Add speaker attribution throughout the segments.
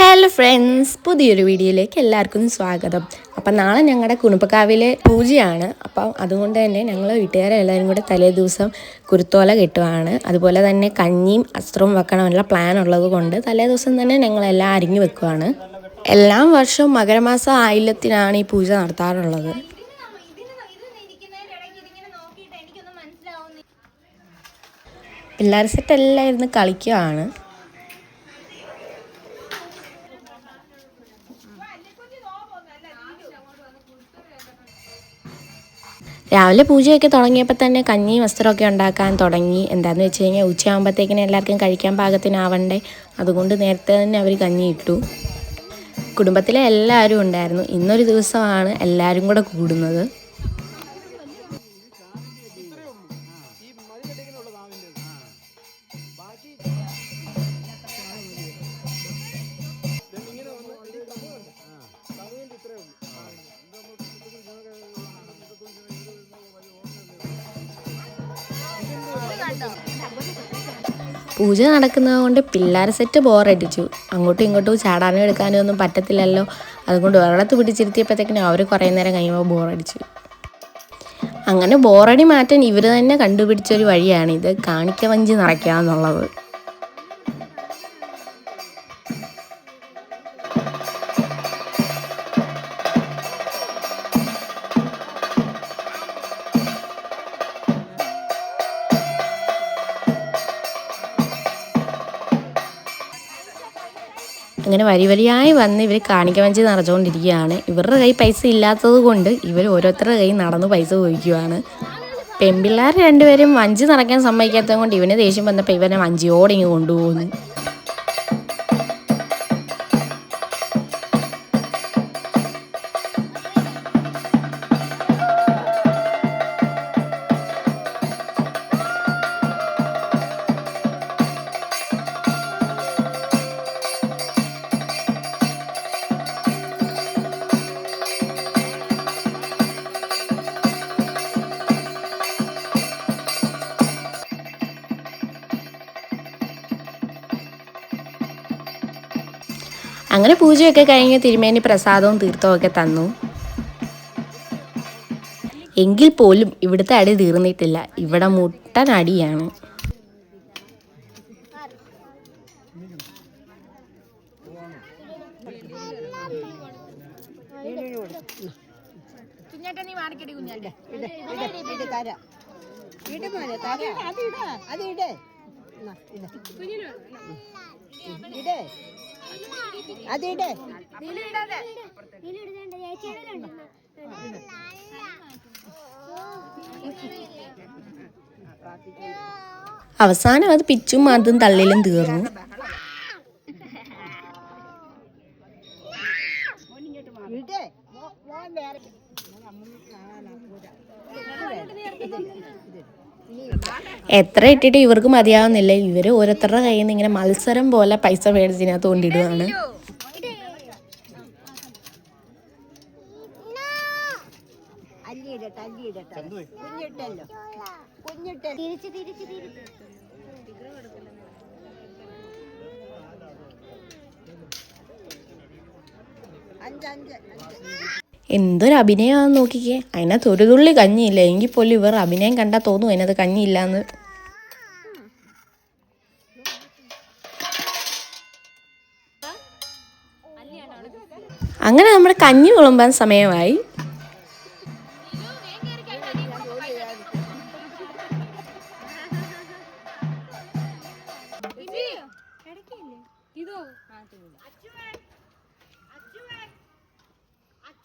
Speaker 1: Hello friends പുതിയൊരു വീഡിയോയിലേക്ക് എല്ലാവർക്കും സ്വാഗതം. അപ്പം നാളെ ഞങ്ങളുടെ കുണുപ്പക്കാവിലെ പൂജയാണ്. അപ്പം അതുകൊണ്ട് തന്നെ ഞങ്ങൾ വീട്ടുകാരെല്ലാവരും കൂടെ തലേ ദിവസം കുരുത്തോല കെട്ടുവാണ്. അതുപോലെ തന്നെ കഞ്ഞിയും അസ്ത്രവും വെക്കണമെന്നുള്ള പ്ലാൻ ഉള്ളത് കൊണ്ട് തലേ ദിവസം തന്നെ ഞങ്ങളെല്ലാം അരിഞ്ഞു വെക്കുവാണ്. എല്ലാ വർഷവും മകരമാസം ആയില്യത്തിനാണ് ഈ പൂജ നടത്താറുള്ളത്. പിള്ളേർ സെറ്റ് എല്ലാം ഇരുന്ന് കളിക്കുകയാണ് രാവിലെ പൂജയൊക്കെ തുടങ്ങിയപ്പോൾ തന്നെ കഞ്ഞിയും വസ്ത്രമൊക്കെ ഉണ്ടാക്കാൻ തുടങ്ങി. എന്താണെന്ന് വെച്ച് കഴിഞ്ഞാൽ ഉച്ചയാകുമ്പോഴത്തേക്കിനും എല്ലാവർക്കും കഴിക്കാൻ പാകത്തിനാവണ്ടേ. അതുകൊണ്ട് നേരത്തെ തന്നെ അവർ കഞ്ഞി ഇട്ടു. കുടുംബത്തിലെ എല്ലാവരും ഉണ്ടായിരുന്നു. ഇന്നൊരു ദിവസമാണ് എല്ലാവരും കൂടെ കൂടുന്നത്. പൂജ നടക്കുന്നത് കൊണ്ട് പിള്ളേർ സെറ്റ് ബോറടിച്ചു അങ്ങോട്ടും ഇങ്ങോട്ടും ചാടാനും എടുക്കാനും ഒന്നും പറ്റത്തില്ലല്ലോ. അതുകൊണ്ട് ഒരിടത്ത് പിടിച്ചിരുത്തിയപ്പോഴത്തേക്കിനും അവർ കുറേ നേരം കഴിയുമ്പോൾ ബോറടിച്ചു അങ്ങനെ ബോറടി മാറ്റാൻ ഇവർ തന്നെ കണ്ടുപിടിച്ചൊരു വഴിയാണിത്. കാണിക്ക വഞ്ചി നിറയ്ക്കുക എന്നുള്ളത്. അങ്ങനെ വരി വരിയായി വന്ന് ഇവർ കാണിക്ക വഞ്ചി നിറച്ചുകൊണ്ടിരിക്കുകയാണ്. ഇവരുടെ കയ്യിൽ പൈസ ഇല്ലാത്തത് കൊണ്ട് ഇവർ ഓരോരുത്തരുടെ കയ്യിൽ നടന്ന് പൈസ ചോദിക്കുകയാണ്. പെൺപിള്ളേർ രണ്ടുപേരും വഞ്ചി നിറയ്ക്കാൻ സമ്മതിക്കാത്തത് കൊണ്ട് ഇവനെ ദേഷ്യം വന്നപ്പോൾ ഇവനെ വഞ്ചിയോടെ ഇങ്ങ് കൊണ്ടുപോകുന്നു. അങ്ങനെ പൂജയൊക്കെ കഴിഞ്ഞ് തിരുമേനി പ്രസാദവും തീർത്ഥവും ഒക്കെ തന്നു. എങ്കിൽ പോലും ഇവിടുത്തെ അടി തീർന്നിട്ടില്ല. ഇവിടെ മുട്ടൻ അടിയാണ്.
Speaker 2: ഇട് മോനെ തര. അത് ഇട അത് ഇട്. അതിടേ
Speaker 1: അവസാനം അത് പിച്ചും അതും തള്ളിലും തീർന്നു.
Speaker 2: വേറെ
Speaker 1: എത്ര ഇട്ടിട്ട് ഇവർക്ക് മതിയാവുന്നില്ല. ഇവർ ഓരോരുത്തരുടെ കയ്യിൽ നിന്ന് ഇങ്ങനെ മത്സരം പോലെ പൈസ മേടിച്ചതിനകത്ത് കൊണ്ടിടുകയാണ്
Speaker 2: തിരിച്ച് അഞ്ചഞ്ച് അഞ്ച്.
Speaker 1: എന്തൊരു അഭിനയമാണെന്ന് നോക്കിക്കേ അതിനകത്ത് ഒരു തുള്ളി കഞ്ഞിയില്ല എങ്കിൽ പോലും ഇവർ അഭിനയം കണ്ടാൽ തോന്നും അതിനകത്ത് കഞ്ഞിയില്ലാന്ന് അങ്ങനെ നമ്മുടെ കഞ്ഞി വിളമ്പാൻ സമയമായി ഇതോ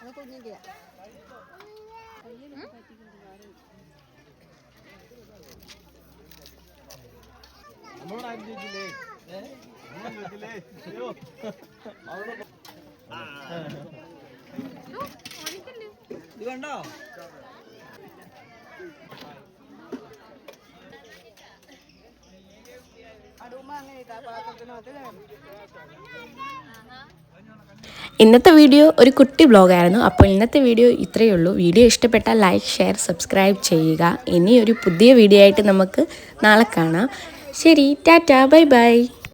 Speaker 2: അത് കുഞ്ഞിന്റെ
Speaker 3: ഇത് കണ്ടോ
Speaker 1: ഇന്നത്തെ വീഡിയോ ഒരു കുട്ടി ബ്ലോഗായിരുന്നു അപ്പോൾ ഇന്നത്തെ വീഡിയോ ഇത്രയേ ഉള്ളൂ. വീഡിയോ ഇഷ്ടപ്പെട്ടാൽ ലൈക്ക് ഷെയർ സബ്സ്ക്രൈബ് ചെയ്യുക. ഇനി ഒരു പുതിയ വീഡിയോ ആയിട്ട് നമുക്ക് നാളെ കാണാം. ശരി ടാറ്റ. Bye bye.